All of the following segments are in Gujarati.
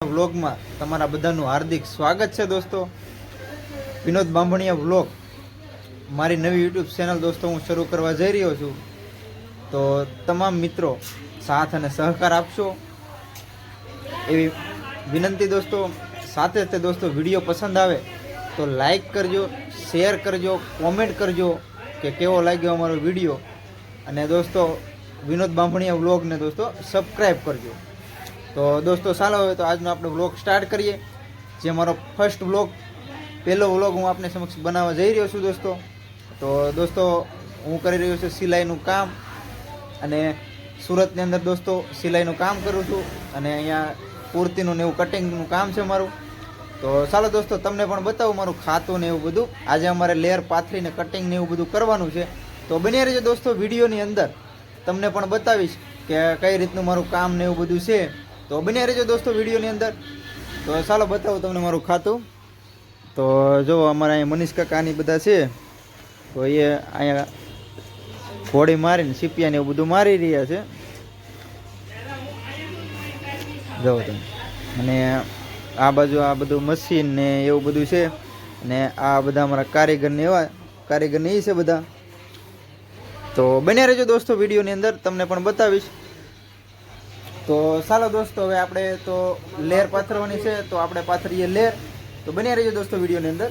વ્લોગમાં તમારા બધાનું હાર્દિક સ્વાગત છે દોસ્તો. વિનોદ બાંભણિયા વ્લોગ મારી નવી યુટ્યુબ ચેનલ દોસ્તો હું શરૂ કરવા જઈ રહ્યો છું. તો તમામ મિત્રો સાથ અને સહકાર આપશો. એવી વિનંતી દોસ્તો, સાથે તે દોસ્તો વીડિયો પસંદ આવે તો લાઈક કરજો શેર કરજો કોમેન્ટ કરજો કે કેવો લાગ્યો અમારો વીડિયો. અને દોસ્તો વિનોદ બાંભણિયા વ્લોગને દોસ્તો સબસ્ક્રાઈબ કરજો. તો દોસ્તો, ચાલો હવે તો આજનો આપણે વ્લોગ સ્ટાર્ટ કરીએ. જે મારો ફર્સ્ટ વ્લોગ પહેલો વ્લોગ હું આપને સમક્ષ બનાવવા જઈ રહ્યો છું દોસ્તો. તો દોસ્તો, હું કરી રહ્યો છું સિલાઈનું કામ અને સુરતની અંદર દોસ્તો સિલાઈનું કામ કરું છું અને અહીંયા કુર્તીનું ને એવું કટિંગનું કામ છે મારું. તો ચાલો દોસ્તો, તમને પણ બતાવું મારું ખાતું ને એવું બધું. આજે અમારે લેયર પાથરીને કટિંગ ને એવું બધું કરવાનું છે. તો બની રહેજો દોસ્તો, વિડીયોની અંદર. તમને પણ બતાવીશ કે કઈ રીતનું મારું કામ ને એવું બધું છે. તો બને રહેજો દોસ્તો વિડીયોની અંદર. તો ચાલો બતાવું તમને મારું ખાતું. તો જો અમારા અહીંયા મનીષ કાકાની બધા છે. તો એ અહીંયા ઘોડી મારીને સીપિયાને એવું બધું મારી રહ્યા છે. જુઓ તમે. અને આ બાજુ આ બધું મશીન ને એવું બધું છે. અને આ બધા અમારા કારીગરને એવા કારીગરને એ છે બધા. તો બન્યા રહેજો દોસ્તો વિડીયોની અંદર. તમને પણ બતાવીશ. તો ચાલો દોસ્તો, હવે આપણે તો લેર પાથરવાની છે, તો આપણે પાથરીએ લેર. તો બની રહેજો દોસ્તો વિડીયોની અંદર.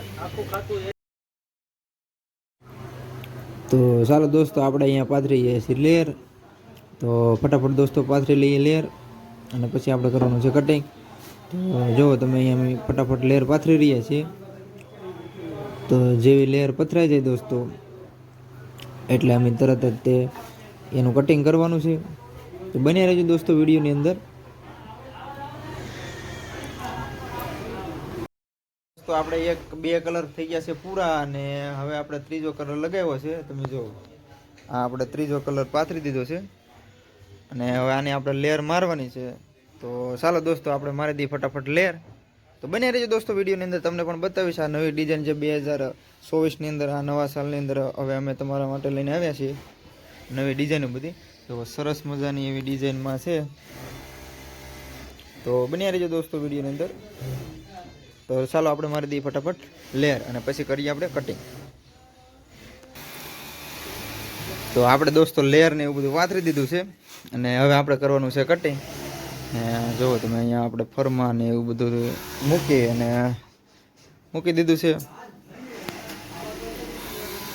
તો ચાલો દોસ્તો, આપણે અહીંયા પાથરીએ છીએ લેર. તો ફટાફટ દોસ્તો પાથરી લઈએ લેર, અને પછી આપણે કરવાનું છે કટિંગ તો જો તમે અહીંયા ફટાફટ લેર પાથરી રહ્યા છીએ. તો જેવી લેર પથરાઈ જાય દોસ્તો, એટલે અમે તરત જ તે એનું કટિંગ કરવાનું છે. તો બન્યા રહેજો દોસ્તો વિડીયોની અંદર. તો આપણે એક બે કલર થઈ ગયા છે પૂરા અને હવે આપણે ત્રીજો કલર લગાવ્યો છે. તમે જો, આ આપણે ત્રીજો કલર પાથરી દીધો છે. અને હવે આની આપણે લેયર મારવાની છે. તો ચાલો દોસ્તો, આપણે મારી દઈએ ફટાફટ લેયર તો બન્યા રહેજો દોસ્તો વિડીયોની અંદર. તમને પણ બતાવીશ આ નવી ડિઝાઇન છે બે હજાર ચોવીસની અંદર, આ નવા સાલની અંદર હવે અમે તમારા માટે લઈને આવ્યા છીએ. નવી ડિઝાઇનો બધી. તો સરસ મજાની એવી ડિઝાઇનમાં છે. તો બન્યા રહેજો દોસ્તો વિડીયોની અંદર. તો ચાલો આપણે મારી દઈએ ફટાફટ લેર અને પછી કરીએ આપણે કટિંગ તો આપણે દોસ્તો લેયરને એવું બધું વાતરી દીધું છે. અને હવે આપણે કરવાનું છે કટિંગ જુઓ તમે અહીંયા આપણે ફરમા ને એવું બધું મૂકી અને મૂકી દીધું છે.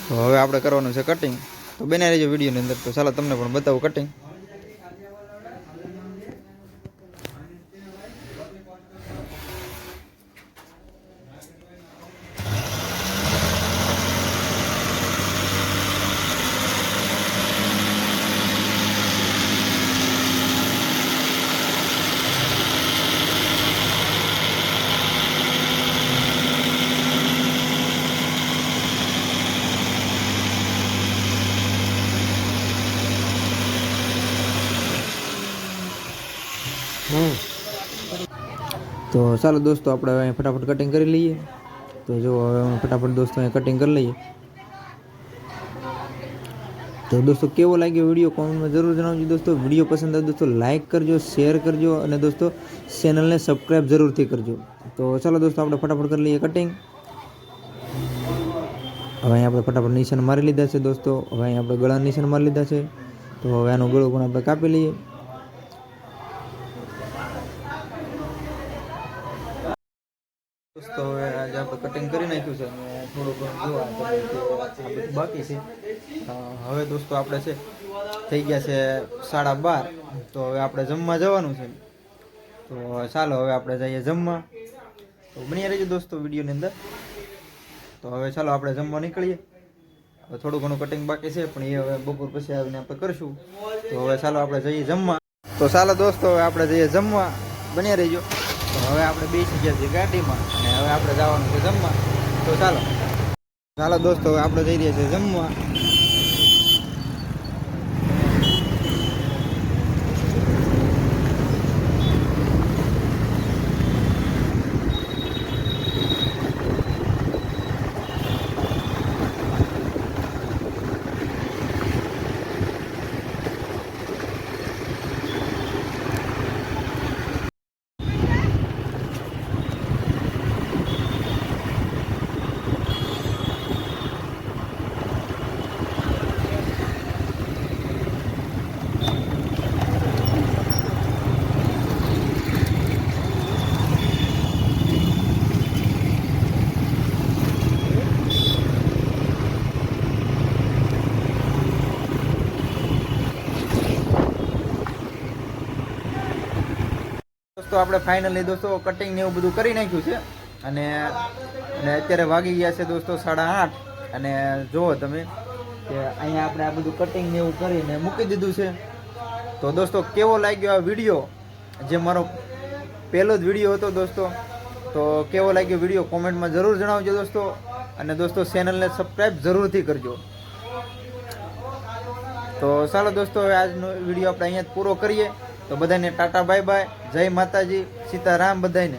તો હવે આપણે કરવાનું છે કટિંગ તો બને રહેજો વિડીયોની અંદર. તો ચાલો તમને પણ બતાવું કટિંગ તો ચાલો દોસ્તો, આપણે હવે ફટાફટ કટિંગ કરી લઈએ. તો જો ફટાફટ દોસ્તો અહીં કટિંગ કરી લઈએ. તો દોસ્તો, કેવો લાગ્યો વીડિયો કોમેન્ટમાં જરૂર જણાવજો દોસ્તો. વીડિયો પસંદ આવે દોસ્તો લાઇક કરજો શેર કરજો અને દોસ્તો ચેનલને સબસ્ક્રાઈબ જરૂરથી કરજો. તો ચાલો દોસ્તો, આપણે ફટાફટ કરી લઈએ કટિંગ હવે અહીં આપણે ફટાફટ નિશાન મારી લીધા છે દોસ્તો. હવે અહીં આપણે ગળા નિશાન મારી લીધા છે. તો હવે આનો ગળો પણ આપણે કાપી લઈએ. દોસ્તો હવે આજે આપણે કટિંગ કરી નાખ્યું છે અને થોડું ઘણું જોવા બાકી છે. હવે દોસ્તો આપણે છે, થઈ ગયા છે સાડા બાર. તો હવે આપણે જમવા જવાનું છે. તો ચાલો હવે આપણે જઈએ જમવા. તો બની રહીજો દોસ્તો વિડીયોની અંદર. તો હવે ચાલો આપણે જમવા નીકળીએ. થોડું ઘણું કટિંગ બાકી છે, પણ એ હવે બપોર પછી આવીને આપણે કરશું. તો હવે ચાલો આપણે જઈએ જમવા. તો ચાલો દોસ્તો હવે આપણે જઈએ જમવા. બન્યા રહીજો. હવે આપણે બેસી ગયા છીએ ગાડીમાં અને હવે આપણે જવાનું છે જમવા. તો ચાલો. ચાલો દોસ્તો, હવે આપણે જઈ રહ્યા છીએ જમવા. દોસ્તો, આપણે ફાઇનલી દોસ્તો કટિંગ ને એવું બધું કરી નાખ્યું છે. અને અને અત્યારે વાગી ગયા છે દોસ્તો સાડા આઠ. અને જુઓ તમે કે અહીંયા આપણે આ બધું કટિંગ ને એવું કરીને મૂકી દીધું છે. તો દોસ્તો, કેવો લાગ્યો આ વીડિયો જે મારો પહેલો જ વીડિયો હતો દોસ્તો, તો કેવો લાગ્યો વીડિયો કોમેન્ટમાં જરૂર જણાવજો દોસ્તો. અને દોસ્તો ચેનલને સબસ્ક્રાઈબ જરૂરથી કરજો. તો ચાલો દોસ્તો, હવે આજનો વીડિયો આપણે અહીંયા પૂરો કરીએ. તો બધાને ટાટા બાય બાય. જય માતાજી સીતારામ બધાને.